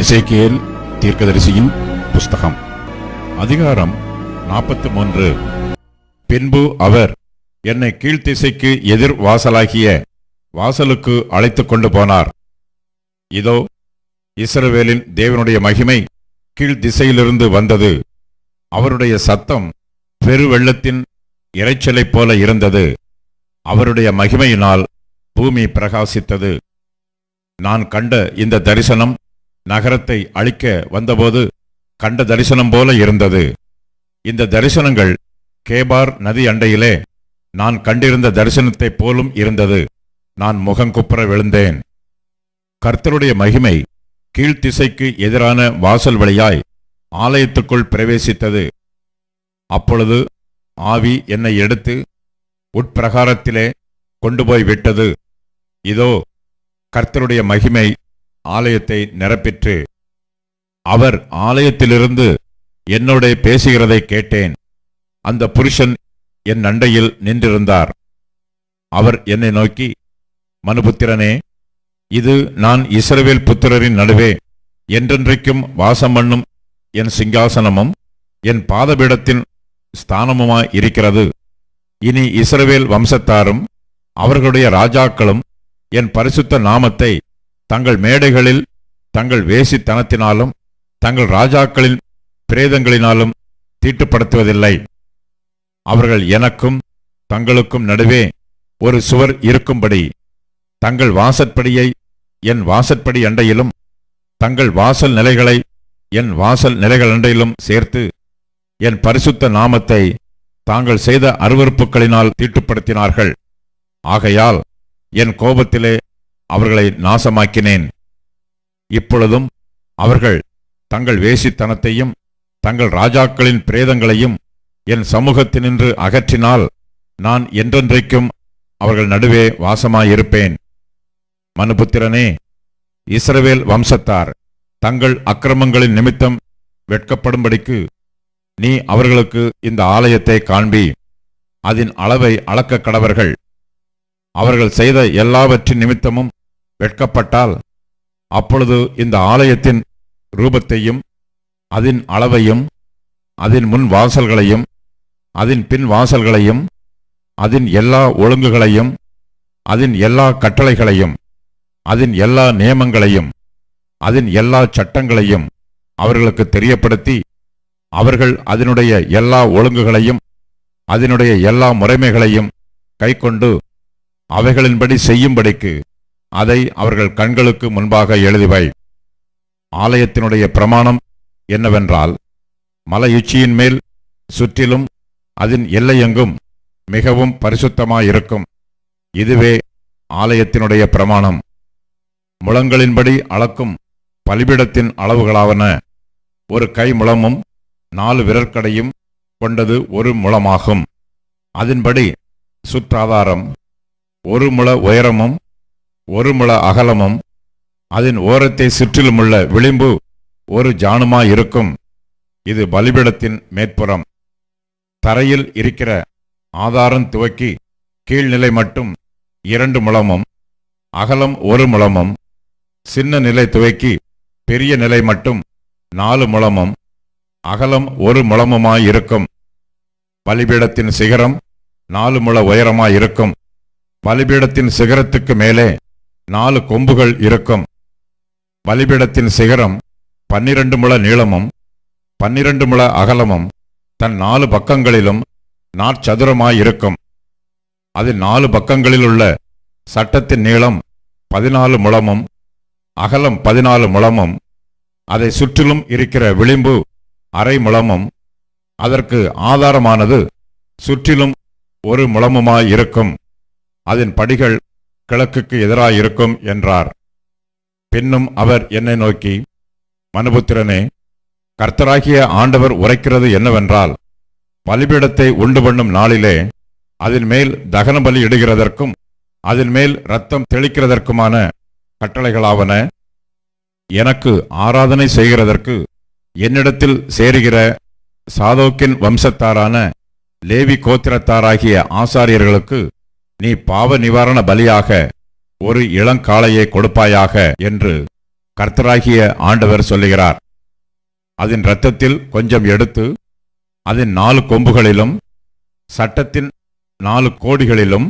எசேக்கியல் தீர்க்கதரிசியின் புஸ்தகம். அதிகாரம் நாற்பத்தி மூன்று பின்பு அவர் என்னை கீழ்த்திசைக்கு எதிர் வாசலாகிய வாசலுக்கு அழைத்து கொண்டு போனார். இதோ இஸ்ரவேலின் தேவனுடைய மகிமை கீழ் திசையிலிருந்து வந்தது. அவருடைய சத்தம் பெருவெள்ளத்தின் இறைச்சலைப் போல இருந்தது. அவருடைய மகிமையினால் பூமி பிரகாசித்தது. நான் கண்ட இந்த தரிசனம் நகரத்தை அழிக்க வந்தபோது கண்ட தரிசனம் போல இருந்தது. இந்த தரிசனங்கள் கேபார் நதி அண்டையிலே நான் கண்டிருந்த தரிசனத்தைப் போலும் இருந்தது. நான் முகங்குப்புற விழுந்தேன். கர்த்தருடைய மகிமை கீழ்த்திசைக்கு எதிரான வாசல் வழியாய் ஆலயத்துக்குள் பிரவேசித்தது. அப்பொழுது ஆவி என்னை எடுத்து உட்பிரகாரத்திலே கொண்டு போய் விட்டது. இதோ கர்த்தருடைய மகிமை ஆலயத்தை நிரப்பிற்று. அவர் ஆலயத்திலிருந்து என்னோட பேசுகிறதை கேட்டேன். அந்த புருஷன் என் அண்டையில் நின்றிருந்தார். அவர் என்னை நோக்கி மனுபுத்திரனே இது நான் இஸ்ரவேல் புத்திரரின் நடுவே என்றென்றைக்கும் வாசம் பண்ணும் என் சிங்காசனமும் என் பாதபீடத்தின் ஸ்தானமுமாய் இருக்கிறது. இனி இஸ்ரவேல் வம்சத்தாரும் அவர்களுடைய ராஜாக்களும் என் பரிசுத்த நாமத்தை தங்கள் மேடைகளில் தங்கள் வேசித்தனத்தினாலும் தங்கள் ராஜாக்களின் பிரேதங்களினாலும் தீட்டுப்படுத்துவதில்லை. அவர்கள் எனக்கும் தங்களுக்கும் நடுவே ஒரு சுவர் இருக்கும்படி தங்கள் வாசற்படியை என் வாசற்படி அண்டையிலும் தங்கள் வாசல் நிலைகளை என் வாசல் நிலைகள் அண்டையிலும் சேர்த்து என் பரிசுத்த நாமத்தை தாங்கள் செய்த அருவறுப்புகளினால் தீட்டுப்படுத்தினார்கள். ஆகையால் என் கோபத்திலே அவர்களை நாசமாக்கினேன். இப்பொழுதும் அவர்கள் தங்கள் வேசித்தனத்தையும் தங்கள் ராஜாக்களின் பிரேதங்களையும் என் சமூகத்தினின்று அகற்றினால் நான் என்றென்றைக்கும் அவர்கள் நடுவே வாசமாயிருப்பேன். மனுபுத்திரனே இஸ்ரவேல் வம்சத்தார் தங்கள் அக்கிரமங்களின் நிமித்தம் வெட்கப்படும்படிக்கு நீ அவர்களுக்கு இந்த ஆலயத்தை காண்பி. அதன் அளவை அளக்க கடவர்கள் அவர்கள் செய்த எல்லாவற்றின் நிமித்தமும் வெட்கப்பட்டால் அப்பொழுது இந்த ஆலயத்தின் ரூபத்தையும் அதன் அளவையும் அதன் முன் வாசல்களையும் அதன் பின் வாசல்களையும் அதன் எல்லா ஒழுங்குகளையும் அதன் எல்லா கட்டளைகளையும் அதன் எல்லா நியமங்களையும் அதன் எல்லா சட்டங்களையும் அவர்களுக்கு தெரியப்படுத்தி அவர்கள் அதனுடைய எல்லா ஒழுங்குகளையும் அதனுடைய எல்லா முறைமைகளையும் கைக்கொண்டு அவைகளின்படி செய்யும்படிக்கு அதை அவர்கள் கண்களுக்கு முன்பாக எழுதிவை ஆலயத்தினுடைய பிரமாணம் என்னவென்றால் மலையுச்சியின் மேல் சுற்றிலும் அதன் எல்லையெங்கும் மிகவும் பரிசுத்தமாயிருக்கும். இதுவே ஆலயத்தினுடைய பிரமாணம். முழங்களின்படி அளக்கும் பலிபிடத்தின் அளவுகளாவன. ஒரு கை முழமும் நாலு விரற்கடையும் கொண்டது ஒரு முழமாகும். அதன்படி சுற்றாதாரம் ஒரு முழ உயரமும் ஒரு முழ அகலமும் அதன் ஓரத்தை சுற்றிலுமுள்ள விளிம்பு ஒரு ஜானுமாயிருக்கும். இது பலிபிடத்தின் மேற்புறம். தரையில் இருக்கிற ஆதாரம் துவக்கி கீழ்நிலை மட்டும் இரண்டு முழமும் அகலம் ஒரு முழமும் சின்ன நிலை துவக்கி பெரிய நிலை மட்டும் நாலு முழமும் அகலம் ஒரு முழமுமாயிருக்கும். பலிபீடத்தின் சிகரம் நாலு முழ உயரமாயிருக்கும். பலிபீடத்தின் சிகரத்துக்கு மேலே நாலு கொம்புகள் இருக்கும். பலிபிடத்தின் சிகரம் பன்னிரண்டு முழ நீளமும் பன்னிரண்டு முழ அகலமும் தன் நாலு பக்கங்களிலும் நாற்சதுரமாயிருக்கும் அதில் நாலு பக்கங்களிலுள்ள சட்டத்தின் நீளம் பதினாலு முழமும் அகலம் பதினாலு முழமும் அதை சுற்றிலும் இருக்கிற விளிம்பு அரை முழமும் அதற்கு ஆதாரமானது சுற்றிலும் ஒரு முழமுமாயிருக்கும் அதன் படிகள் கிழக்குக்கு எதிராயிருக்கும் என்றார். பின்னும் அவர் என்னை நோக்கி மனுபுத்திரனே கர்த்தராகிய ஆண்டவர் உரைக்கிறது என்னவென்றால் பலிபீடத்தை உண்டு பண்ணும் நாளிலே அதன் மேல் தகன பலி இடுகிறதற்கும் அதன் மேல் ரத்தம் தெளிக்கிறதற்குமான கட்டளைகளாவன எனக்கு ஆராதனை செய்கிறதற்கு என்னிடத்தில் சேருகிற சாதோக்கின் வம்சத்தாரான லேவி கோத்திரத்தாராகிய ஆசாரியர்களுக்கு நீ பாவ நிவாரண பலியாக ஒரு இளங்காளையை கொடுப்பாயாக என்று கர்த்தராகிய ஆண்டவர் சொல்லுகிறார். அதன் இரத்தத்தில் கொஞ்சம் எடுத்து அதன் நாலு கொம்புகளிலும் சட்டத்தின் நாலு கோடிகளிலும்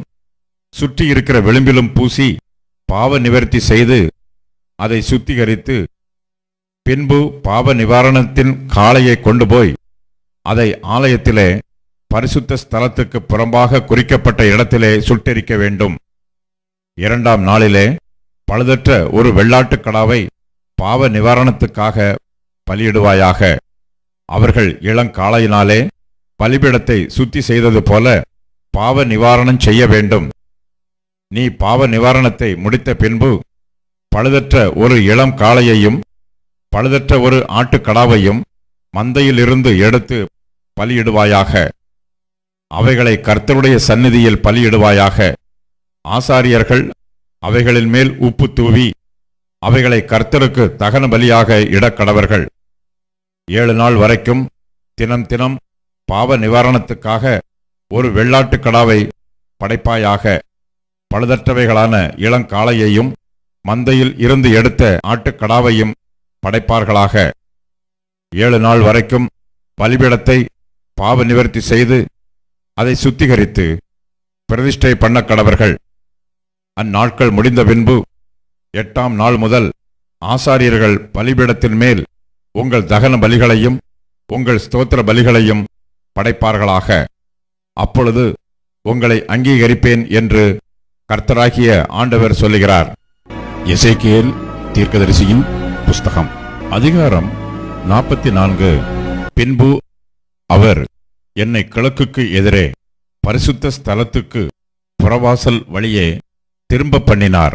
சுற்றி இருக்கிற விளிம்பிலும் பூசி பாவ நிவர்த்தி செய்து அதை சுத்திகரித்து பின்பு பாவ நிவாரணத்தின் காளையை கொண்டு போய் அதை ஆலயத்திலே பரிசுத்த ஸ்தலத்துக்கு புறம்பாக குறிக்கப்பட்ட இடத்திலே சுட்டெரிக்க வேண்டும். இரண்டாம் நாளிலே பழுதற்ற ஒரு வெள்ளாட்டுக் கடாவை பாவ நிவாரணத்துக்காக பலியிடுவாயாக. அவர்கள் இளங்காளையினாலே பலிபீடத்தை சுத்தி செய்தது போல பாவ நிவாரணம் செய்ய வேண்டும். நீ பாவ நிவாரணத்தை முடித்த பின்பு பழுதற்ற ஒரு இளம் காளையையும் பழுதற்ற ஒரு ஆட்டுக்கடாவையும் மந்தையிலிருந்து எடுத்து பலியிடுவாயாக. அவைகளை கர்த்தருடைய சந்நிதியில் பலியிடுவாயாக. ஆசாரியர்கள் அவைகளின் மேல் உப்பு தூவி அவைகளை கர்த்தருக்கு தகன பலியாக இடக்கடவர்கள் ஏழு நாள் வரைக்கும் தினம் தினம் பாவ நிவாரணத்துக்காக ஒரு வெள்ளாட்டுக்கடாவை படைப்பாயாக. பழுதற்றவைகளான இளங்காளையையும் மந்தையில் இருந்து எடுத்த ஆட்டுக்கடாவையும் படைப்பார்களாக. ஏழு நாள் வரைக்கும் பலிபீடத்தை பாவ நிவர்த்தி செய்து அதை சுத்திகரித்து பிரதிஷ்டை பண்ண கடவர்கள். அந்நாட்கள் முடிந்த பின்பு எட்டாம் நாள் முதல் ஆசாரியர்கள் பலிபீடத்தின் மேல் உங்கள் தகன பலிகளையும் உங்கள் ஸ்தோத்திர பலிகளையும் படைப்பார்களாக. அப்பொழுது உங்களை அங்கீகரிப்பேன் என்று கர்த்தராகிய ஆண்டவர் சொல்லுகிறார். எசேக்கியேல் தீர்க்கதரிசியின் புஸ்தகம் அதிகாரம் நாற்பத்தி நான்கு. பின்பு அவர் என்னை கிழக்குக்கு எதிரே பரிசுத்த ஸ்தலத்துக்கு புறவாசல் வழியே திரும்ப பண்ணினார்.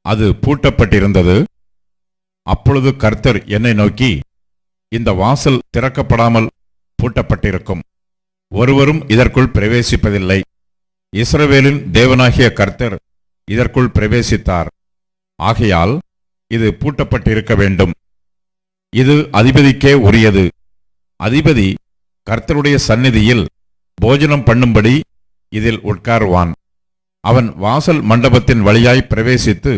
அது பூட்டப்பட்டிருந்தது. அப்பொழுது கர்த்தர் என்னை நோக்கி இந்த வாசல் திறக்கப்படாமல் பூட்டப்பட்டிருக்கும். ஒருவரும் இதற்குள் பிரவேசிப்பதில்லை. இஸ்ரவேலின் தேவனாகிய கர்த்தர் இதற்குள் பிரவேசித்தார். ஆகையால் இது பூட்டப்பட்டிருக்க வேண்டும். இது அதிபதிக்கே உரியது. அதிபதி கர்த்தருடைய சந்நிதியில் போஜனம் பண்ணும்படி இதில் உட்காருவான். அவன் வாசல் மண்டபத்தின் வழியாய் பிரவேசித்து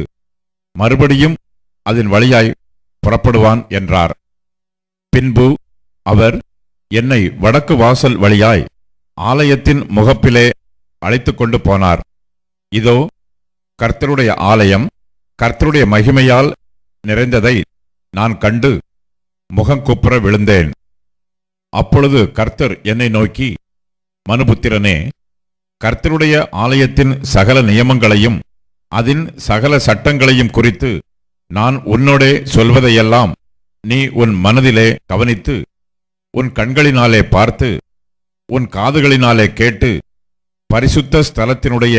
மறுபடியும் அதன் வழியாய் புறப்படுவான் என்றார். பின்பு அவர் என்னை வடக்கு வாசல் வழியாய் ஆலயத்தின் முகப்பிலே அழைத்து கொண்டு போனார். இதோ கர்த்தருடைய ஆலயம் கர்த்தருடைய மகிமையால் நிறைந்ததை நான் கண்டு முகங்குப்புற விழுந்தேன். அப்பொழுது கர்த்தர் என்னை நோக்கி மனுபுத்திரனே கர்த்தருடைய ஆலயத்தின் சகல நியமங்களையும் அதன் சகல சட்டங்களையும் குறித்து நான் உன்னோடே சொல்வதையெல்லாம் நீ உன் மனதிலே கவனித்து உன் கண்களினாலே பார்த்து உன் காதுகளினாலே கேட்டு பரிசுத்த ஸ்தலத்தினுடைய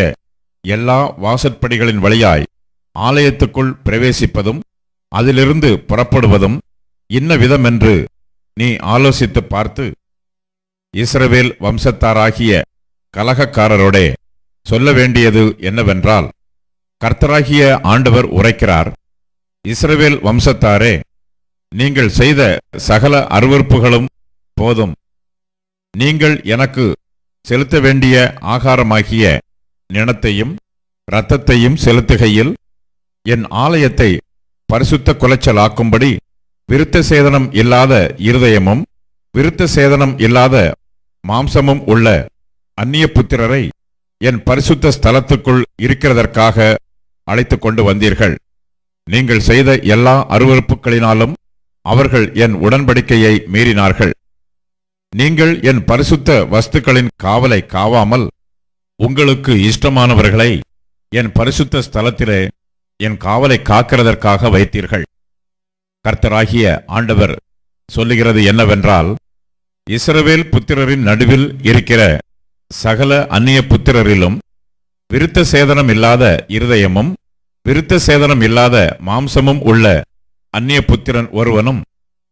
எல்லா வாசற்படிகளின் வழியாய் ஆலயத்துக்குள் பிரவேசிப்பதும் அதிலிருந்து புறப்படுவதும் இன்ன விதமென்று நீ ஆலோசித்துப் பார்த்து இஸ்ரவேல் வம்சத்தாராகிய கலகக்காரரோடே சொல்ல வேண்டியது என்னவென்றால் கர்த்தராகிய ஆண்டவர் உரைக்கிறார் இஸ்ரவேல் வம்சத்தாரே நீங்கள் செய்த சகல அருவருப்புகளும் போதும். நீங்கள் எனக்கு செலுத்த வேண்டிய ஆகாரமாகிய நிணத்தையும் இரத்தத்தையும் செலுத்துகையில் என் ஆலயத்தை பரிசுத்த குலைச்சலாக்கும்படி விருத்த சேதனம் இல்லாத இருதயமும் விருத்த சேதனம் இல்லாத மாம்சமும் உள்ள அந்நிய புத்திரரை என் பரிசுத்த ஸ்தலத்துக்குள் இருக்கிறதற்காக அழைத்து கொண்டு வந்தீர்கள். நீங்கள் செய்த எல்லா அருவறுப்புகளினாலும் அவர்கள் என் உடன்படிக்கையை மீறினார்கள். நீங்கள் என் பரிசுத்த வஸ்துக்களின் காவலை காவாமல் உங்களுக்கு இஷ்டமானவர்களை என் பரிசுத்த ஸ்தலத்திலே என் காவலை காக்கிறதற்காக வைத்தீர்கள். கர்த்தராகிய ஆண்டவர் சொல்லுகிறது என்னவென்றால் இஸ்ரவேல் புத்திரரின் நடுவில் இருக்கிற சகல அந்நிய புத்திரரிலும் விருத்த சேதனம் இல்லாத இருதயமும் விருத்த சேதனம் இல்லாத மாம்சமும் உள்ள அந்நிய புத்திரன் ஒருவனும்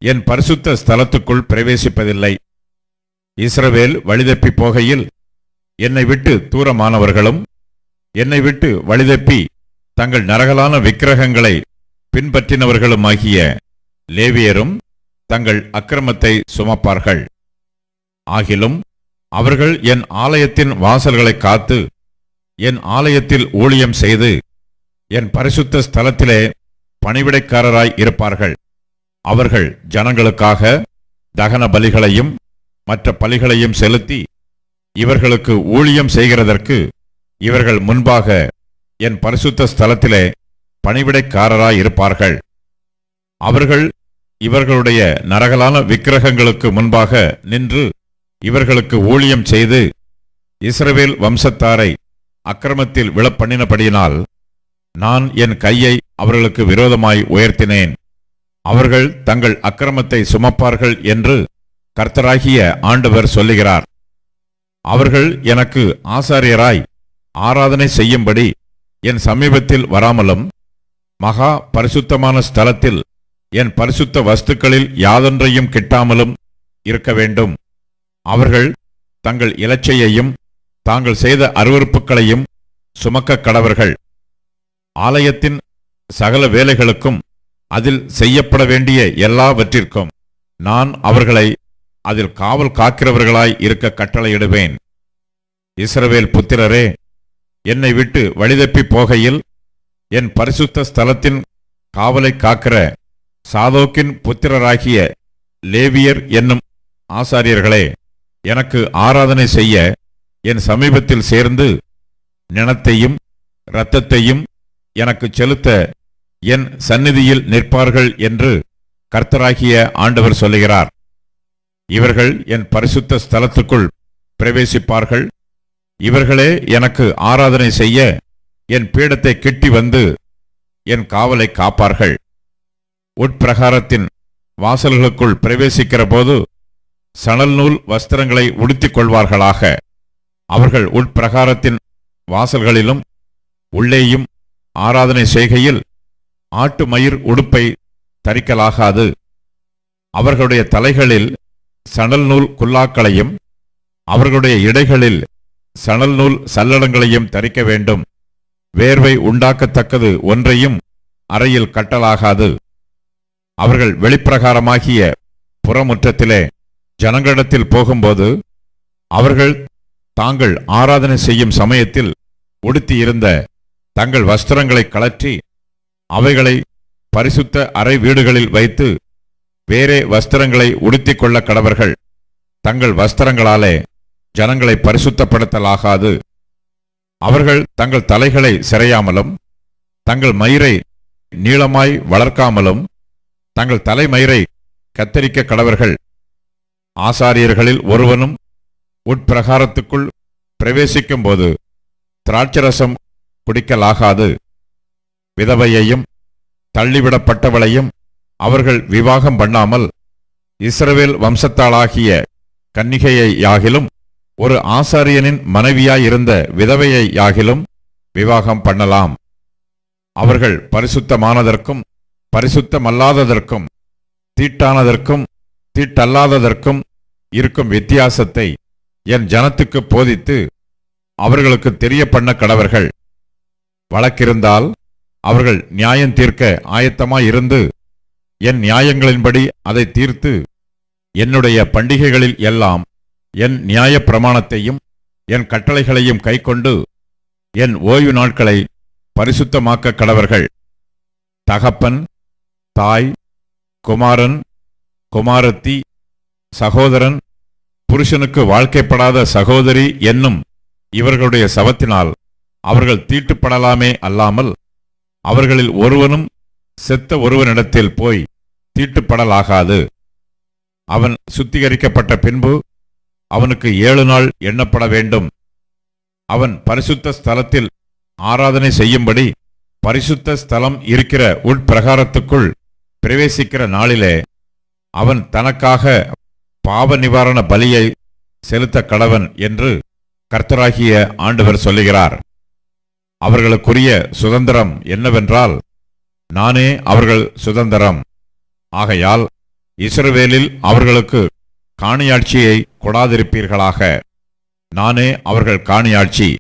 என் பரிசுத்த ஸ்தலத்துக்குள் பிரவேசிப்பதில்லை. இஸ்ரவேல் வழிதப்பி போகையில் என்னை விட்டு தூரமானவர்களும் என்னை விட்டு வழிதப்பி தங்கள் நரகலான விக்கிரகங்களை பின்பற்றினவர்களுமாகிய லேவியரும் தங்கள் அக்கிரமத்தை சுமப்பார்கள். ஆகிலும் அவர்கள் என் ஆலயத்தின் வாசல்களை காத்து என் ஆலயத்தில் ஊழியம் செய்து என் பரிசுத்த ஸ்தலத்திலே பணிவிடைக்காரராய் இருப்பார்கள். அவர்கள் ஜனங்களுக்காக தகன பலிகளையும் மற்ற பலிகளையும் செலுத்தி இவர்களுக்கு ஊழியம் செய்கிறதற்கு இவர்கள் முன்பாக என் பரிசுத்த ஸ்தலத்திலே பணிவிடைக்காரராய் இருப்பார்கள். அவர்கள் இவர்களுடைய நரகலான விக்கிரகங்களுக்கு முன்பாக நின்று இவர்களுக்கு ஊழியம் செய்து இஸ்ரவேல் வம்சத்தாரை அக்கிரமத்தில் விழப்பண்ணினபடியினால் நான் என் கையை அவர்களுக்கு விரோதமாய் உயர்த்தினேன். அவர்கள் தங்கள் அக்கிரமத்தை சுமப்பார்கள் என்று கர்த்தராகிய ஆண்டவர் சொல்லுகிறார். அவர்கள் எனக்கு ஆசாரியராய் ஆராதனை செய்யும்படி என் சமீபத்தில் வராமலும் மகா பரிசுத்தமான ஸ்தலத்தில் என் பரிசுத்த வஸ்துக்களில் யாதொன்றையும் கிட்டாமலும் இருக்க வேண்டும். அவர்கள் தங்கள் இலச்சையையும் தாங்கள் செய்த அருவறுப்புகளையும் சுமக்க கடவர்கள். ஆலயத்தின் சகல வேலைகளுக்கும் அதில் செய்யப்பட வேண்டிய எல்லாவற்றிற்கும் நான் அவர்களை அதில் காவல் காக்கிறவர்களாய் இருக்க கட்டளையிடுவேன். இஸ்ரவேல் புத்திரரே என்னை விட்டு வழிதப்பி போகையில் என் பரிசுத்த ஸ்தலத்தின் காவலை காக்கிற சாதோக்கின் புத்திரராகிய லேவியர் என்னும் ஆசாரியர்களே எனக்கு ஆராதனை செய்ய என் சமீபத்தில் சேர்ந்து நினத்தையும் இரத்தத்தையும் எனக்கு செலுத்த என் சந்நிதியில் நிற்பார்கள் என்று கர்த்தராகிய ஆண்டவர் சொல்லுகிறார். இவர்கள் என் பரிசுத்த ஸ்தலத்துக்குள் பிரவேசிப்பார்கள். இவர்களே எனக்கு ஆராதனை செய்ய என் பீடத்தை கிட்டி வந்து என் காவலை காப்பார்கள். உட்பிரகாரத்தின் வாசல்களுக்குள் பிரவேசிக்கிற போது சணல் நூல் வஸ்திரங்களை உடுத்திக் கொள்வார்களாக அவர்கள் உட்பிரகாரத்தின் வாசல்களிலும் உள்ளேயும் ஆராதனை செய்கையில் ஆட்டு மயிர் உடுப்பை தரிக்கலாகாது. அவர்களுடைய தலைகளில் சணல் நூல் குல்லாக்களையும் அவர்களுடைய இடைகளில் சணல் நூல் சல்லடங்களையும் தரிக்க வேண்டும். வேர்வை உண்டாக்கத்தக்கது ஒன்றையும் அறையில் கட்டலாகாது. அவர்கள் வெளிப்பிரகாரமாகிய புறமுற்றத்திலே ஜனங்களிடத்தில் போகும்போது அவர்கள் தாங்கள் ஆராதனை செய்யும் சமயத்தில் உடுத்தியிருந்த தங்கள் வஸ்திரங்களை கழற்றி அவைகளை பரிசுத்த அறை வீடுகளில் வைத்து வேறே வஸ்திரங்களை உடுத்திக் கொள்ள கடவர்கள். தங்கள் வஸ்திரங்களாலே ஜனங்களை பரிசுத்தப்படுத்தலாகாது. அவர்கள் தங்கள் தலைகளை சிறையாமலும் தங்கள் மயிரை நீளமாய் வளர்க்காமலும் தங்கள் தலைமயிரை கத்தரிக்க கடவர்கள் ஆசாரியர்களில் ஒருவனும் உட்பிரகாரத்துக்குள் பிரவேசிக்கும்போது திராட்சரசம் குடிக்கலாகாது. விதவையையும் தள்ளிவிடப்பட்டவளையும் அவர்கள் விவாகம் பண்ணாமல் இஸ்ரவேல் வம்சத்தாளாகிய கன்னிகையை யாகிலும் ஒரு ஆசாரியனின் மனைவியாயிருந்த விதவையை யாகிலும் விவாகம் பண்ணலாம். அவர்கள் பரிசுத்தமானதற்கும் பரிசுத்தமல்லாததற்கும் தீட்டானதற்கும் தீட்டல்லாததற்கும் இருக்கும் வித்தியாசத்தை என் ஜனத்துக்கு போதித்து அவர்களுக்கு தெரிய பண்ண கடவர்கள். வழக்கிருந்தால் அவர்கள் நியாயம் தீர்க்க ஆயத்தமாயிருந்து என் நியாயங்களின்படி அதை தீர்த்து என்னுடைய பண்டிகைகளில் எல்லாம் என் நியாய பிரமாணத்தையும் என் கட்டளைகளையும் கைக்கொண்டு என் ஓய்வு நாட்களை பரிசுத்தமாக்க கடவர்கள். தகப்பன் தாய் குமாரன் குமாரத்தி சகோதரன் புருஷனுக்கு வாழ்க்கைப்படாத சகோதரி என்னும் இவர்களுடைய சவத்தினால் அவர்கள் தீட்டுப்படலாமே அல்லாமல் அவர்களில் ஒருவனும் செத்த ஒருவனிடத்தில் போய் தீட்டுப்படலாகாது. அவன் சுத்திகரிக்கப்பட்ட பின்பு அவனுக்கு ஏழு நாள் எண்ணப்பட வேண்டும். அவன் பரிசுத்த ஸ்தலத்தில் ஆராதனை செய்யும்படி பரிசுத்த ஸ்தலம் இருக்கிற உட்பிரகாரத்துக்குள் பிரவேசிக்கிற நாளிலே அவன் தனக்காக பாவ நிவாரண பலியை செலுத்த கடவன் என்று கர்த்தராகிய ஆண்டவர் சொல்லுகிறார். அவர்களுக்குரிய சுதந்திரம் என்னவென்றால் நானே அவர்கள் சுதந்திரம். ஆகையால் இஸ்ரவேலில் அவர்களுக்கு காணியாட்சியை கொடாதிருப்பீர்களாக. நானே அவர்கள் காணியாட்சி.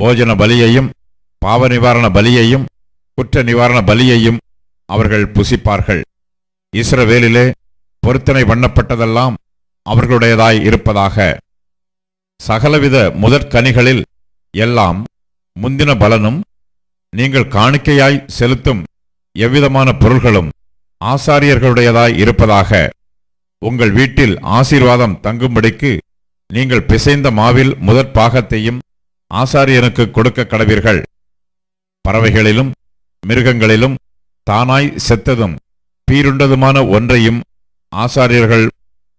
போஜன பலியையும் பாவ நிவாரண பலியையும் குற்ற நிவாரண பலியையும் அவர்கள் புசிப்பார்கள். இஸ்ரவேலிலே பொருத்தனை பண்ணப்பட்டதெல்லாம் அவர்களுடையதாய் இருப்பதாக. சகலவித முதற்கனிகளில் எல்லாம் முந்தின பலனும் நீங்கள் காணிக்கையாய் செலுத்தும் எவ்விதமான பொருள்களும் ஆசாரியர்களுடையதாய் இருப்பதாக. உங்கள் வீட்டில் ஆசீர்வாதம் தங்கும்படிக்கு நீங்கள் பிசைந்த மாவில் முதற் பாகத்தையும் ஆசாரியனுக்கு கொடுக்க கடவீர்கள். பறவைகளிலும் மிருகங்களிலும் தானாய் செத்ததும் பீருண்டதுமான ஒன்றையும் ஆசாரியர்கள்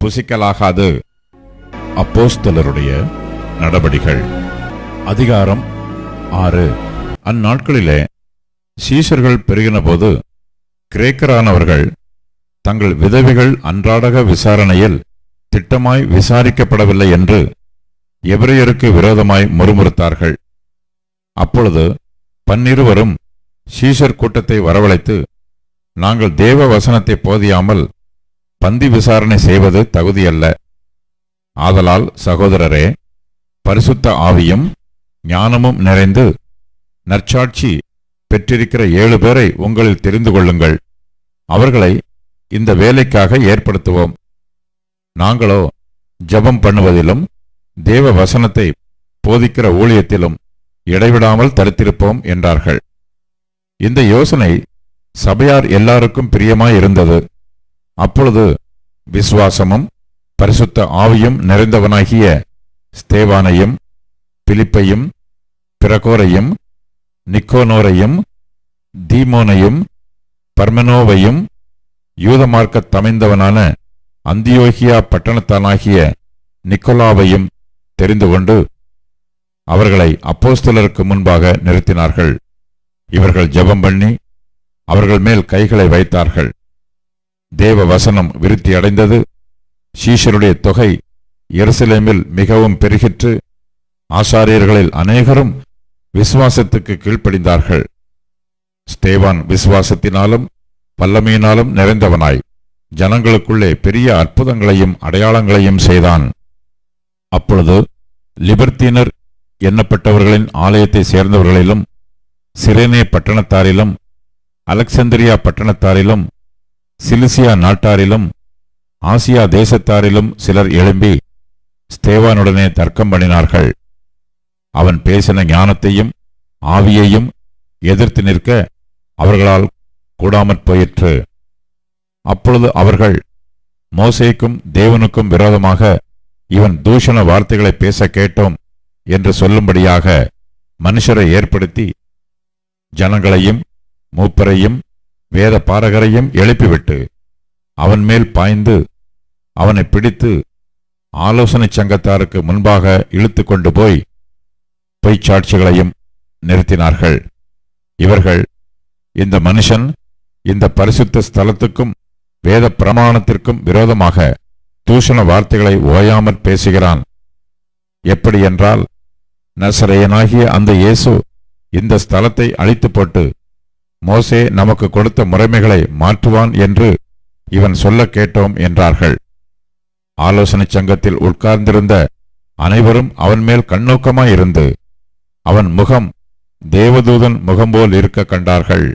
புசிக்கலாகாது. அப்போஸ்தலருடைய நடபடிகள் அதிகாரம் ஆறு. அந்நாட்களிலே சீஷர்கள் பெருகினபோது கிரேக்கரானவர்கள் தங்கள் விதவைகள் அன்றாடக விசாரணையில் திட்டமாய் விசாரிக்கப்படவில்லை என்று எபிரேயருக்கு விரோதமாய் முறுமுறுத்தார்கள். அப்பொழுது பன்னிருவரும் சீஷர் கூட்டத்தை வரவழைத்து நாங்கள் தேவ வசனத்தை போதியாமல் பந்தி விசாரணை செய்வது தகுதியல்ல. ஆதலால் சகோதரரே பரிசுத்த ஆவியும் ஞானமும் நிறைந்து நற்சாட்சி பெற்றிருக்கிற ஏழு பேரை உங்களில் தெரிந்து கொள்ளுங்கள். அவர்களை இந்த வேலைக்காக ஏற்படுத்துவோம். நாங்களோ ஜெபம் பண்ணுவதிலும் தேவ வசனத்தை போதிக்கிற ஊழியத்திலும் இடைவிடாமல் தடுத்திருப்போம் என்றார்கள். இந்த யோசனை சபையார் எல்லாருக்கும் பிரியமாயிருந்தது அப்பொழுது விசுவாசமும் பரிசுத்த ஆவியும் நிறைந்தவனாகிய ஸ்தேவானையும் பிலிப்பையும் பிரகோரையும் நிக்கோனோரையும் தீமோனையும் பர்மனோவையும் யூதமார்க்கத் தமைந்தவனான அந்தியோகியா பட்டணத்தானாகிய நிக்கோலாவையும் தெரிந்து கொண்டு அவர்களை அப்போஸ்தலருக்கு முன்பாக நிறுத்தினார்கள். இவர்கள் ஜெபம் பண்ணி அவர்கள் மேல் கைகளை வைத்தார்கள். தேவ வசனம் விருத்தி அடைந்தது. சீஷருடைய தொகை எருசலேமில் மிகவும் பெருகிற்று. ஆசாரியர்களில் அநேகரும் விசுவாசத்துக்கு கீழ்ப்படிந்தார்கள். ஸ்தேவான் விசுவாசத்தினாலும் பல்லமையினாலும் நிறைந்தவனாய். ஜனங்களுக்குள்ளே பெரிய அற்புதங்களையும் அடையாளங்களையும் செய்தான். அப்பொழுது லிபர்த்தீனர் எண்ணப்பட்டவர்களின் ஆலயத்தை சேர்ந்தவர்களிலும் சிரேனே பட்டணத்தாரிலும் அலெக்சந்திரியா பட்டணத்தாரிலும் சிலிசியா நாட்டாரிலும் ஆசியா தேசத்தாரிலும் சிலர் எழும்பி ஸ்தேவானுடனே தர்க்கம் பண்ணினார்கள். அவன் பேசின ஞானத்தையும் ஆவியையும் எதிர்த்து நிற்க அவர்களால் கூடாமற் போயிற்று. அப்பொழுது அவர்கள் மோசேக்கும் தேவனுக்கும் விரோதமாக இவன் தூஷண வார்த்தைகளை பேச கேட்டோம் என்று சொல்லும்படியாக மனுஷரை ஏற்படுத்தி ஜனங்களையும் மூப்பரையும் வேத பாரகரையும் எழுப்பிவிட்டு அவன் மேல் பாய்ந்து அவனை பிடித்து ஆலோசனை சங்கத்தாருக்கு முன்பாக இழுத்து கொண்டு போய் பொய்ச்சாட்சிகளையும் நிறுத்தினார்கள். இவர்கள் இந்த மனுஷன் இந்த பரிசுத்த ஸ்தலத்துக்கும் வேத பிரமாணத்திற்கும் விரோதமாக தூஷண வார்த்தைகளை ஓயாமற் பேசுகிறான். எப்படி என்றால் நசரையனாகிய அந்த இயேசு இந்த ஸ்தலத்தை அழித்து போட்டு மோசே நமக்கு கொடுத்த முறைமைகளை மாற்றுவான் என்று இவன் சொல்ல கேட்டோம் என்றார்கள். ஆலோசனை சங்கத்தில் உட்கார்ந்திருந்த அனைவரும் அவன் மேல் கண்ணோக்கமாயிருந்து அவன் முகம் தேவதூதன் முகம்போல் இருக்க கண்டார்கள்.